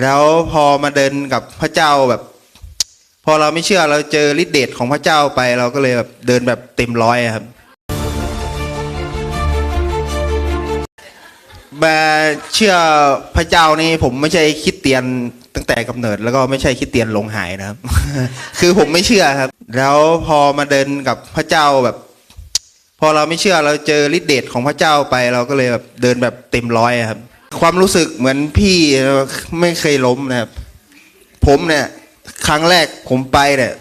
แล้วพอมาเดินกับพระเจ้าแบบ พอเราไม่เชื่อเราเจอฤทธิเดชของพระเจ้าไป เราก็เลยแบบเดินแบบเต็มร้อยครับมาเชื่อพระเจ้านี่ผมไม่ใช่คิดเตียนตั้งแต่กำเนิด แล้วก็ไม่ใช่คิดเตียนหลงหายนะครับ คือผมไม่เชื่อครับ แล้วพอมาเดินกับพระเจ้าแบบ พอเราไม่เชื่อเราเจอฤทธิเดชของพระเจ้าไป เราก็เลยแบบเดินแบบเต็มร้อยครับ ความรู้สึกเหมือนพี่ไม่เคยล้มนะครับ ผมเนี่ย ครั้งแรกผมไปเนี่ย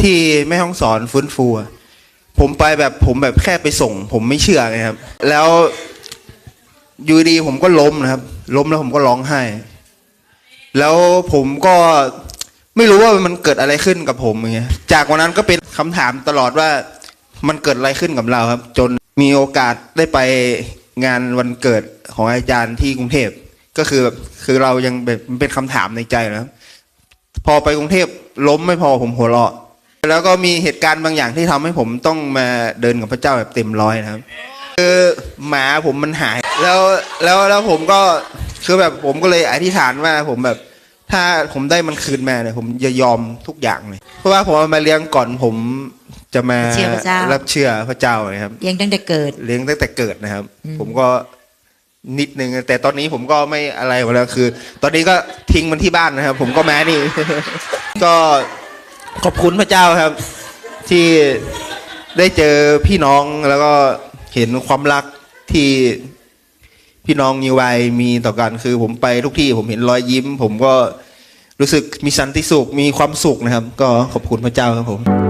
ที่แม่ห้องสอนฟื้นฟู ผมไปแบบผมแบบแค่ไปส่ง ผมไม่เชื่อไงครับ แล้วอยู่ดีผมก็ล้มนะครับ ล้มแล้วผมก็ร้องไห้ แล้วผมก็ไม่รู้ว่ามันเกิดอะไรขึ้นกับผมอย่างเงี้ย จากวันนั้นก็เป็นคำถามตลอดว่ามันเกิดอะไรขึ้นกับเราครับ จนมีโอกาสได้ไป งานวันเกิดของอาจารย์ที่กรุงเทพก็คือแบบคือเรายังแบบมันเป็นคำถามในใจนะครับ พอไปกรุงเทพล้มไม่พอผมหัวเราะแล้วก็มีเหตุการณ์บางอย่างที่ทำให้ผมต้องมาเดินกับพระเจ้าแบบเต็มร้อยนะครับ คือหมาผมมันหาย แล้วแล้วแล้วผมก็คือแบบผมก็เลยอธิษฐานว่าผมแบบ ถ้าผมได้มันคืนมาเนี่ยผมจะยอมทุกอย่างเลย เพราะว่าผมเอามาเลี้ยงก่อนผมจะมาเชื่อพระเจ้ารั รับเชื่อพระเจ้านะครับ เลี้ยงตั้งแต่เกิด เลี้ยงตั้งแต่เกิดนะครับ อืม ผมก็นิดนึงแต่ตอนนี้ผมก็ไม่อะไรหมดแล้วคือ ตอนนี้ก็ทิ้งมันที่บ้านนะครับ ผมก็แม้นี่ ก็ขอบคุณพระเจ้าครับ ที่ได้เจอพี่น้องแล้วก็เห็นความรักที่ พี่น้องนิวายมีต่อกันคือ ผมไปทุกที่ผมเห็นรอยยิ้ม ผมก็รู้สึกมีสันติสุขมีความสุขนะครับ ก็ขอบคุณพระเจ้าครับผม